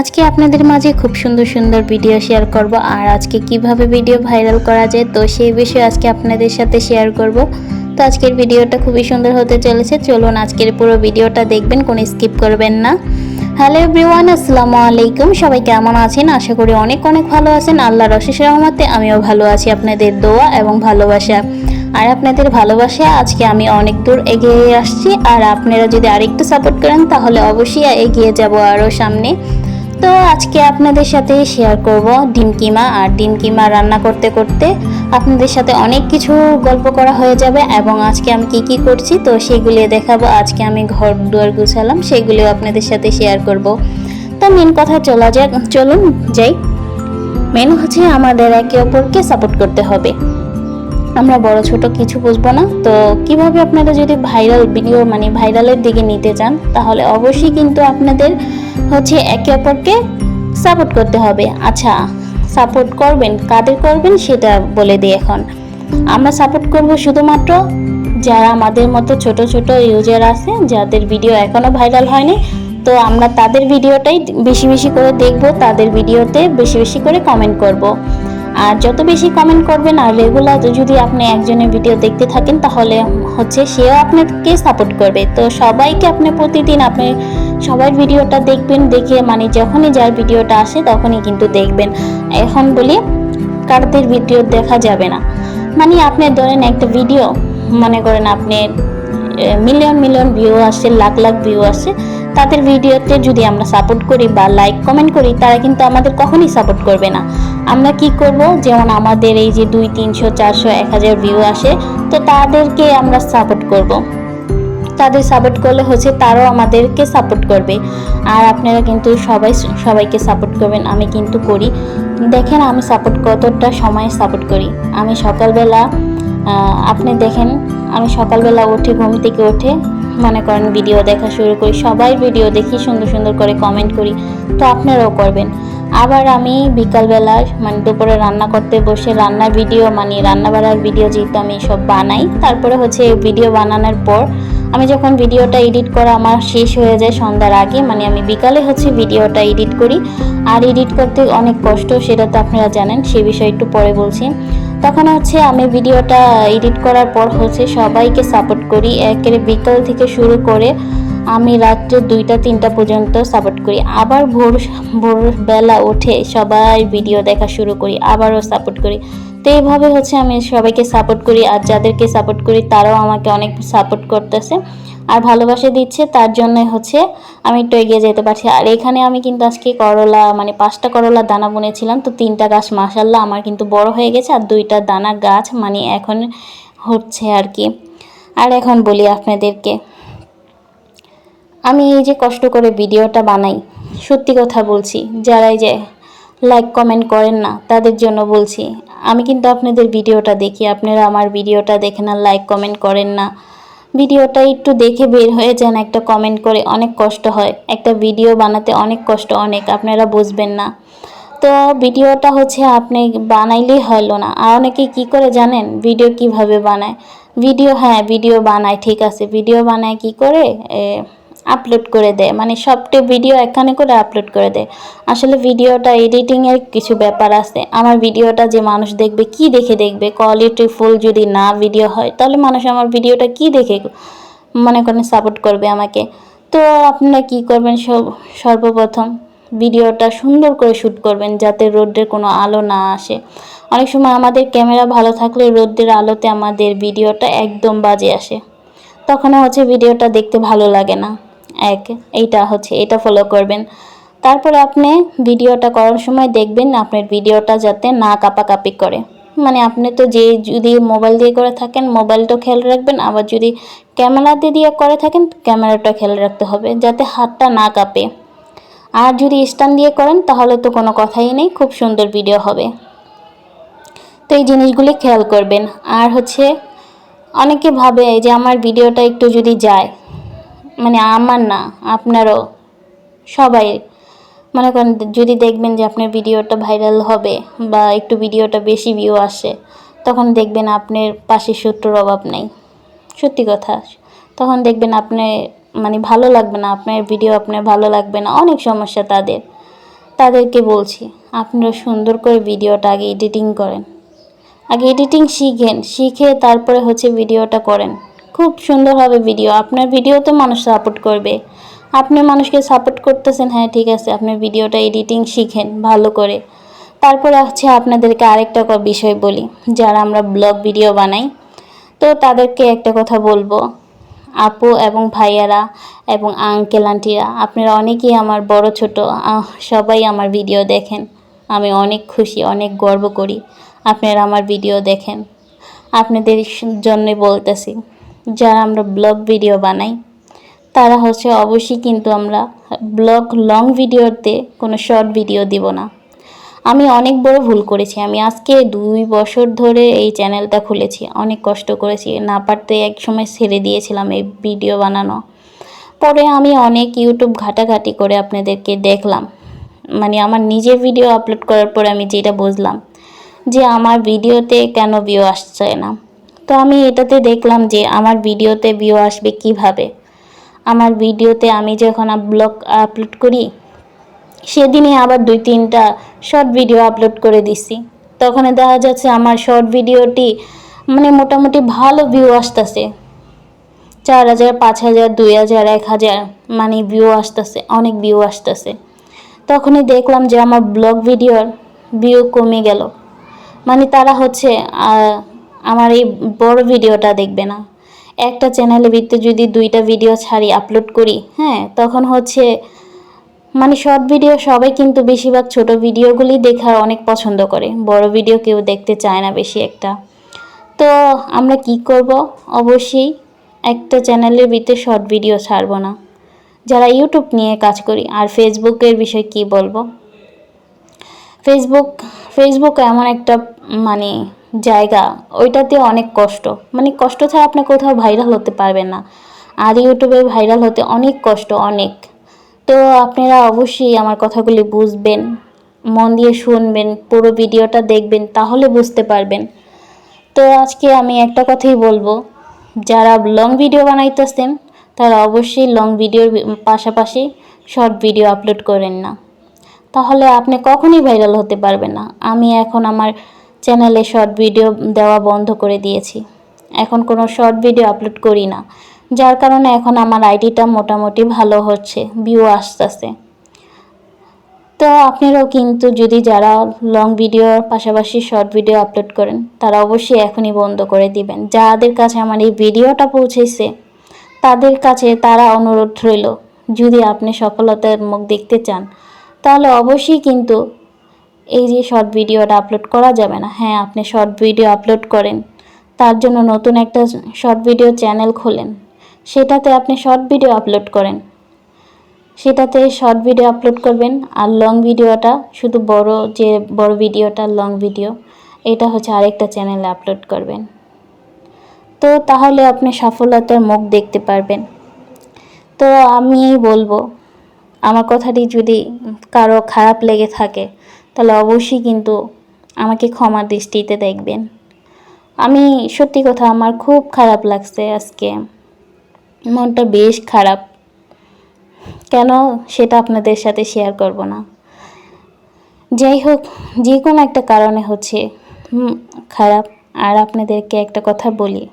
আজকে আপনাদের মাঝে খুব সুন্দর সুন্দর ভিডিও শেয়ার করব। আর আজকে কীভাবে ভিডিও ভাইরাল করা যায়, তো সেই বিষয়ে আজকে আপনাদের সাথে শেয়ার করব। তো আজকের ভিডিওটা খুবই সুন্দর হতে চলেছে। চলুন আজকের পুরো ভিডিওটা দেখবেন, কোনো স্কিপ করবেন না। হ্যালো এভরিওয়ান আসসালামু আলাইকুম। সবাই কেমন আছেন? আশা করি অনেক অনেক ভালো আছেন। আল্লাহর অশেষ রহমতে আমিও ভালো আছি। আপনাদের দোয়া এবং ভালোবাসা। আর আপনাদের ভালোবাসা, আজকে আমি অনেক দূর এগিয়ে আসছি। আর আপনারা যদি আরেকটু সাপোর্ট করেন, তাহলে অবশ্যই এগিয়ে যাব আরও সামনে। তো আজকে আপনাদের সাথে শেয়ার করব ডিম কিমা আর ডিম কিমা রান্না করতে করতে। আপনাদের সাথে অনেক কিছু গল্প করা হয়ে যাবে এবং আজকে আমি কি কি করছি তো সেগুলি দেখাবো। আজকে আমি ঘর দুয়ার গুছালাম, সেগুলিও আপনাদের সাথে শেয়ার করব। তো মেন কথা চলা যাক, চলুন যাই। মেন হচ্ছে আমাদের একে অপরকে সাপোর্ট করতে হবে। আমরা বড় ছোট কিছু বুঝব না। তো কীভাবে আপনারা যদি ভাইরাল ভিডিও মানে ভাইরালের দিকে নিতে চান, তাহলে অবশ্যই কিন্তু আপনাদের হচ্ছে একে অপরকে সাপোর্ট করতে হবে। আচ্ছা সাপোর্ট করবেন, কাদের করবেন সেটা বলে দিই এখন। আমরা সাপোর্ট করব শুধুমাত্র যারা আমাদের মতো ছোট ছোট ইউজার আছে, যাদের ভিডিও এখনও ভাইরাল হয়নি। তো আমরা তাদের ভিডিওটাই বেশি বেশি করে দেখব, তাদের ভিডিওতে বেশি বেশি করে কমেন্ট করব। আর যত বেশি কমেন্ট করবেন, আর রেগুলার যদি আপনি একজনের ভিডিও দেখতে থাকেন, তাহলে হচ্ছে সেও আপনাকে সাপোর্ট করবে। তো সবাইকে আপনি প্রতিদিন আপনি সবার ভিডিওটা দেখবেন, দেখে মানে যখনই যার ভিডিওটা আসে তখনই কিন্তু দেখবেন। এখন বলি, কারদের ভিডিও দেখা যাবে না। মানে আপনি ধরেন একটা ভিডিও, মনে করেন আপনি মিলিয়ন মিলিয়ন ভিউ আসে, লাখ লাখ ভিউ আসে, তাদের ভিডিওতে যদি আমরা সাপোর্ট করি বা লাইক কমেন্ট করি, তারা কিন্তু আমাদের কখনই সাপোর্ট করবে না। আমরা কি করব? যেমন আমাদের এই যে দুই, তিনশো, চারশো, এক হাজার ভিউ আসে, তো তাদেরকে আমরা সাপোর্ট করব। তাদের সাপোর্ট করলে হচ্ছে তারাও আমাদেরকে সাপোর্ট করবে। আর আপনারা কিন্তু সবাই, সবাইকে সাপোর্ট করবেন, আমি কিন্তু করি। দেখেন আমি সাপোর্ট কতটা সময় সাপোর্ট করি। আমি সকালবেলা আপনি দেখেন, আমি সকালবেলা উঠে, ঘুম থেকে উঠে, মনে করেন ভিডিও দেখা শুরু করি, সবাই ভিডিও দেখি, সুন্দর সুন্দর করে কমেন্ট করি, তো আপনারাও করবেন। আবার আমি বিকালবেলা মানে দুপুরে রান্না করতে বসে রান্নার ভিডিও মানে রান্না বাড়ার ভিডিও যেহেতু আমি সব বানাই, তারপরে হচ্ছে ভিডিও বানানোর পর আমি যখন ভিডিওটা এডিট করা আমার শেষ হয়ে যায় সন্ধ্যার আগে মানে আমি বিকালে হচ্ছে ভিডিওটা এডিট করি, আর এডিট করতে অনেক কষ্ট, সেটা তো আপনারা জানেন, সে বিষয়ে একটু পরে বলছি। তখন হচ্ছে আমি ভিডিওটা এডিট করার পর হচ্ছে সবাইকে সাপোর্ট করি একের বিকাল থেকে শুরু করে আমি রাত্রে দুইটা, তিনটা পর্যন্ত সাপোর্ট করি। আবার ভোর ভোর বেলা উঠে সবাই ভিডিও দেখা শুরু করি, আবারও সাপোর্ট করি। তো এইভাবে হচ্ছে আমি সবাইকে সাপোর্ট করি, আর যাদেরকে সাপোর্ট করি তারাও আমাকে অনেক সাপোর্ট করতেছে আর ভালোবাসা দিচ্ছে, তার জন্য হচ্ছে আমি একটু এগিয়ে যেতে পারছি। আর এখানে আমি কিন্তু আজকে করলা মানে পাঁচটা করলা দানা বুনেছিলাম, তো তিনটা গাছ মাসাল্লাহ আমার কিন্তু বড় হয়ে গেছে, আর দুইটা দানা গাছ মানে এখন হচ্ছে আর কি। আর এখন বলি আপনাদেরকে, আমি এই যে কষ্ট করে ভিডিওটা বানাই, সত্যি কথা বলছি যারাই যে লাইক কমেন্ট করেন না, তাদের জন্য বলছি আমি কিন্তু আপনাদের ভিডিওটা দেখি, আপনারা আমার ভিডিওটা দেখে না লাইক কমেন্ট করেন না। ভিডিওটা একটু দেখে বের হয়ে যান, একটা কমেন্ট করে, অনেক কষ্ট হয়। একটা ভিডিও বানাতে অনেক কষ্ট, অনেক, আপনারা বুঝবেন না। তো ভিডিওটা হচ্ছে আপনি বানাইলেই হলো না। আর অনেকে কি করে জানেন ভিডিও কীভাবে বানায়? ভিডিও হ্যাঁ ভিডিও বানায়, ঠিক আছে। ভিডিও বানায় কি করে? আপলোড করে দেয়। মানে সবটা ভিডিও এখানে করে আপলোড করে দেয়। আসলে ভিডিওটা এডিটিংয়ের কিছু ব্যাপার আছে। আমার ভিডিওটা যে মানুষ দেখবে, কি দেখে দেখবে? কোয়ালিটি ফুল যদি না ভিডিও হয়, তাহলে মানুষ আমার ভিডিওটা কি দেখে মনে করেন সাপোর্ট করবে আমাকে? তো আপনারা কি করবেন? সব, সর্বপ্রথম ভিডিওটা সুন্দর করে শ্যুট করবেন যাতে রোদ্রের কোনো আলো না আসে। অনেক সময় আমাদের ক্যামেরা ভালো থাকলে রোদ্রের আলোতে আমাদের ভিডিওটা একদম বাজে আসে। তখন হচ্ছে ভিডিওটা দেখতে ভালো লাগে না। এক, এইটা হচ্ছে, এটা ফলো করবেন। তারপরে আপনি ভিডিওটা করার সময় দেখবেন আপনার ভিডিওটা যাতে না কাপাকাপি করে। মানে আপনি তো যে যদি মোবাইল দিয়ে করে থাকেন, মোবাইলটাও খেয়াল রাখবেন, আবার যদি ক্যামেরা দিয়ে দিয়ে করে থাকেন ক্যামেরাটা খেয়াল রাখতে হবে, যাতে হাতটা না কাঁপে। আর যদি স্ট্যান্ড দিয়ে করেন, তাহলে তো কোনো কথাই নেই, খুব সুন্দর ভিডিও হবে। তো এই জিনিসগুলি খেয়াল করবেন। আর হচ্ছে, অনেকে ভাবে যে আমার ভিডিওটা একটু যদি যায় মানে আমার না, আপনারও, সবাই। মনে করেন যদি দেখবেন যে আপনার ভিডিওটা ভাইরাল হবে বা একটু ভিডিওটা বেশি ভিউ আসে, তখন দেখবেন আপনার পাশে শত্রুর অভাব নেই। সত্যি কথা, তখন দেখবেন আপনি মানে ভালো লাগবে না, আপনার ভিডিও আপনার ভালো লাগবে না, অনেক সমস্যা তাদের। তাদেরকে বলছি, আপনারা সুন্দর করে ভিডিওটা আগে এডিটিং করেন। আগে এডিটিং শিখেন, শিখে তারপরে হচ্ছে ভিডিওটা করেন। খুব সুন্দর হবে ভিডিও আপনার ভিডিওতে মানুষ সাপোর্ট করবে। আপনি মানুষকে সাপোর্ট করতেছেন হ্যাঁ ঠিক আছে আপনার ভিডিওটা এডিটিং শিখেন, ভালো করে। তারপরে হচ্ছে আপনাদেরকে আরেকটা বিষয় বলি, যারা আমরা ব্লগ ভিডিও বানাই, তো তাদেরকে একটা কথা বলব। আপু এবং ভাইয়ারা এবং আঙ্কেল আন্টিরা আপনারা অনেকেই আমার বড়, ছোট সবাই আমার ভিডিও দেখেন। আমি অনেক খুশি, অনেক গর্ব করি, আপনারা আমার ভিডিও দেখেন। আপনাদের জন্য বলতেছি। যারা আমরা ব্লগ ভিডিও বানাই, তারা হচ্ছে অবশ্যই কিন্তু আমরা ব্লগ লং ভিডিওতে কোনো শর্ট ভিডিও দিব না। আমি অনেক বড় ভুল করেছি, আমি আজকে দুই বছর ধরে এই চ্যানেলটা খুলেছি, অনেক কষ্ট করেছি, না পারতে এক সময় ছেড়ে দিয়েছিলাম এই ভিডিও বানানো। পরে আমি অনেক ইউটিউব ঘাটাঘাটি করে আপনাদেরকে দেখলাম মানে আমার নিজের ভিডিও আপলোড করার পরে আমি যেটা বুঝলাম, যে আমার ভিডিওতে কেন ভিউ আসছে না। তো আমি এটাতে দেখলাম যে আমার ভিডিওতে ভিউ আসবে কীভাবে। আমার ভিডিওতে আমি যখন ব্লগ আপলোড করি, সেদিনই আবার দুই তিনটা শর্ট ভিডিও আপলোড করে দিছি। তখন দেখা যাচ্ছে আমার শর্ট ভিডিওটি মানে মোটামুটি ভালো ভিউ আসতেছে। চার হাজার, পাঁচ হাজার, দুই হাজার, এক হাজার মানে ভিউ আসতেছে, অনেক ভিউ আসতেছে। তখনই দেখলাম যে আমার ব্লগ ভিডিওর ভিউ কমে গেল। মানে তারা হচ্ছে আমার এই বড় ভিডিওটা দেখবে না। একটা চ্যানেলের ভিত্তিতে যদি দুইটা ভিডিও ছাড়ি আপলোড করি হ্যাঁ তখন হচ্ছে মানে শর্ট ভিডিও সবাই কিন্তু বেশিরভাগ ছোট ভিডিওগুলি দেখার অনেক পছন্দ করে। বড় ভিডিও কেউ দেখতে চায় না বেশি একটা। তো আমরা কি করব? অবশ্যই একটা চ্যানেলের ভিতরে শর্ট ভিডিও ছাড়বো না। যারা ইউটিউব নিয়ে কাজ করি, আর ফেসবুকের বিষয় কি বলব? ফেসবুক ফেসবুক এমন একটা মানে জায়গা, ওইটাতে অনেক কষ্ট। মানে কষ্ট ছাড়া আপনি কোথাও ভাইরাল হতে পারবেন না। আর ইউটিউবে ভাইরাল হতে অনেক কষ্ট, অনেক। তো আপনারা অবশ্যই আমার কথাগুলি বুঝবেন, মন দিয়ে শুনবেন, পুরো ভিডিওটা দেখবেন, তাহলে বুঝতে পারবেন। তো আজকে আমি একটা কথাই বলব, যারা লং ভিডিও বানাইতেছেন, তারা অবশ্যই লং ভিডিওর পাশাপাশি শর্ট ভিডিও আপলোড করেন না। তাহলে আপনি কখনই ভাইরাল হতে পারবেন না। আমি এখন আমার চ্যানেলে শর্ট ভিডিও দেওয়া বন্ধ করে দিয়েছি। এখন কোনো শর্ট ভিডিও আপলোড করি না, যার কারণে এখন আমার আইডিটা মোটামুটি ভালো হচ্ছে ভিউ আসতেছে তো আপনারাও কিন্তু যদি যারা লং ভিডিওর পাশাপাশি শর্ট ভিডিও আপলোড করেন, তারা অবশ্যই এখনই বন্ধ করে দিবেন। যাদের কাছে আমার এই ভিডিওটা পৌঁছেছে, তাদের কাছে তারা অনুরোধ রইল, যদি আপনি সফলতার মুখ দেখতে চান, তাহলে অবশ্যই কিন্তু এই যে শর্ট ভিডিওটা আপলোড করা যাবে না। হ্যাঁ আপনি শর্ট ভিডিও আপলোড করেন। তার জন্য নতুন একটা শর্ট ভিডিও চ্যানেল খোলেন। সেটাতে আপনি শর্ট ভিডিও আপলোড করেন। সেটাতে শর্ট ভিডিও আপলোড করবেন আর লং ভিডিওটা শুধু বড় যে বড় ভিডিওটা লং ভিডিও এটা হচ্ছে আরেকটা চ্যানেলে আপলোড করবেন। তো তাহলে আপনি সফলতার মুখ দেখতে পারবেন। তো আমি বলব, আমার কথাটি যদি কারও খারাপ লেগে থাকে তাহলে অবশ্যই কিন্তু আমাকে ক্ষমার দৃষ্টিতে দেখবেন। আমি সত্যি কথা আমার খুব খারাপ লাগছে আজকে। মনটা বেশ খারাপ। কেন সেটা আপনাদের সাথে শেয়ার করব না। যাই হোক, যে কোনো একটা কারণে হচ্ছে খারাপ। আর আপনাদেরকে একটা কথা বলি।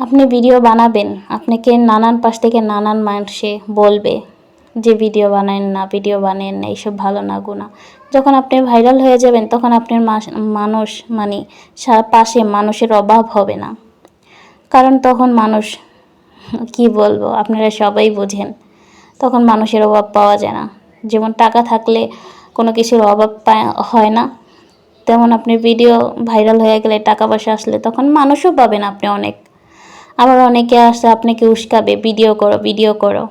আপনি ভিডিও বানাবেন, আপনাকে নানান পাশ থেকে নানান মানুষে বলবে। যে ভিডিও বানান না ভিডিও বানেন না, এইসব ভালো না গুণা যখন আপনি ভাইরাল হয়ে যাবেন, তখন আপনার মানুষ মানে পাশে মানুষের অভাব হবে না। কারণ তখন মানুষ, কি বলব, আপনারা সবাই বোঝেন, তখন মানুষের অভাব পাওয়া যায় না। যেমন টাকা থাকলে কোনো কিছুর অভাব হয় না, তেমন আপনি ভিডিও ভাইরাল হয়ে গেলে টাকা পয়সা আসলে তখন মানুষও পাবেন আপনি অনেক। আবার অনেকে আসে আপনাকে উস্কাবে ভিডিও করো ভিডিও করো।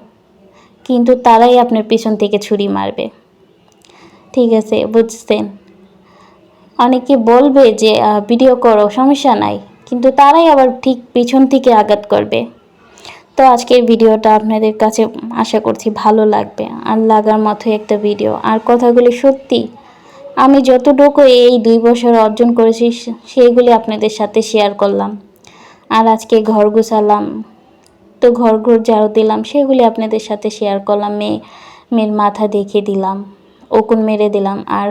কিন্তু তারাই আপনার পিছন থেকে ছুরি মারবে। ঠিক আছে, বুঝছেন? অনেকে বলবে যে ভিডিও করো, সমস্যা নাই। কিন্তু তারাই আবার ঠিক পিছন থেকে আঘাত করবে। তো আজকের ভিডিওটা আপনাদের কাছে আশা করছি ভালো লাগবে। আর লাগার মতো একটা ভিডিও আর কথাগুলি সত্যি, আমি যতটুকু এই দুই বছর অর্জন করেছি সেইগুলি আপনাদের সাথে শেয়ার করলাম। আর আজকে ঘর গুছালাম। তো ঘর ঘর ঝাড়ু দিলাম, সেগুলি আপনাদের সাথে শেয়ার করলাম, মেয়ে, মেয়ের মাথা দেখে দিলাম ওকুন মেরে দিলাম। আর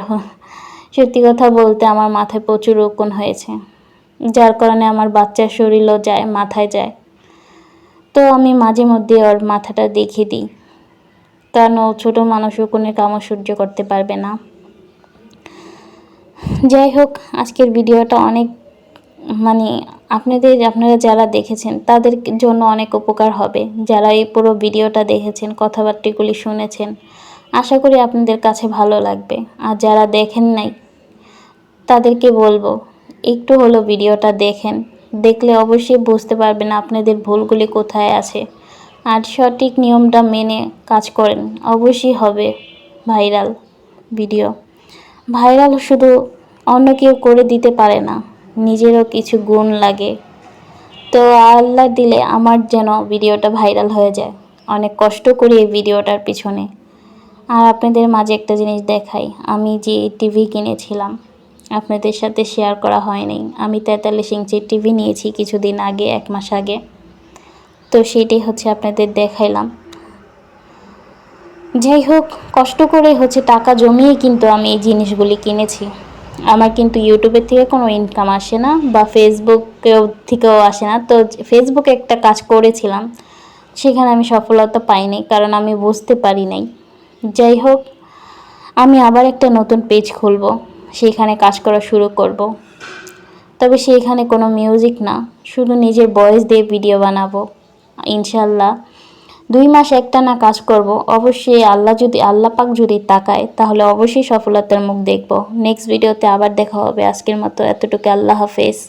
সত্যি কথা বলতে আমার মাথায় প্রচুর ওকুন হয়েছে, যার কারণে আমার বাচ্চার শরীরও যায়, মাথায় যায়। তো আমি মাঝে মধ্যে ওর মাথাটা দেখে দিই, কারণ ও ছোটো মানুষ ওকুনের কামড় সহ্য করতে পারবে না। যাই হোক, আজকের ভিডিওটা অনেক মানে আপনাদের, আপনারা যারা দেখেছেন, তাদের জন্য অনেক উপকার হবে। যারা এই পুরো ভিডিওটা দেখেছেন, কথাবার্তাগুলি শুনেছেন, আশা করি আপনাদের কাছে ভালো লাগবে। আর যারা দেখেন নাই, তাদেরকে বলব, একটু হলো ভিডিওটা দেখেন। দেখলে অবশ্যই বুঝতে পারবেন আপনাদের ভুলগুলি কোথায় আছে। আর সঠিক নিয়মটা মেনে কাজ করেন। অবশ্যই হবে ভাইরাল ভিডিও। ভাইরাল শুধু অন্য কেউ করে দিতে পারে না। নিজেরও কিছু গুণ লাগে। তো আল্লাহ দিলে আমার যেন ভিডিওটা ভাইরাল হয়ে যায়। অনেক কষ্ট করি এই ভিডিওটার পিছনে। আর আপনাদের মাঝে একটা জিনিস দেখাই। আমি যে টিভি কিনেছিলাম, আপনাদের সাথে শেয়ার করা হয়নি। আমি তেতাল্লিশ ইঞ্চির টিভি নিয়েছি কিছুদিন আগে, এক মাস আগে। তো সেটাই হচ্ছে আপনাদের দেখাইলাম। যাই হোক, কষ্ট করে হচ্ছে টাকা জমিয়ে কিন্তু আমি এই জিনিসগুলি কিনেছি। আমার কিন্তু ইউটিউবের থেকে কোনো ইনকাম আসে না বা ফেসবুকেও থেকেও আসে না। তো ফেসবুকে একটা কাজ করেছিলাম, সেখানে আমি সফলতা পাইনি কারণ আমি বুঝতে পারি নাই। যাই হোক, আমি আবার একটা নতুন পেজ খুলব, সেখানে কাজ করা শুরু করব। তবে সেইখানে কোনো মিউজিক না, শুধু নিজের ভয়েস দিয়ে ভিডিও বানাবো। ইনশাল্লাহ দুই মাস একটা না কাজ করব। অবশ্যই আল্লাহ যদি, আল্লাহ পাক যদি তাকায়, তাহলে অবশ্যই সফলতার মুখ দেখব। নেক্সট ভিডিওতে আবার দেখা হবে। আজকের মতো এতটুকু। আল্লাহ হাফেজ।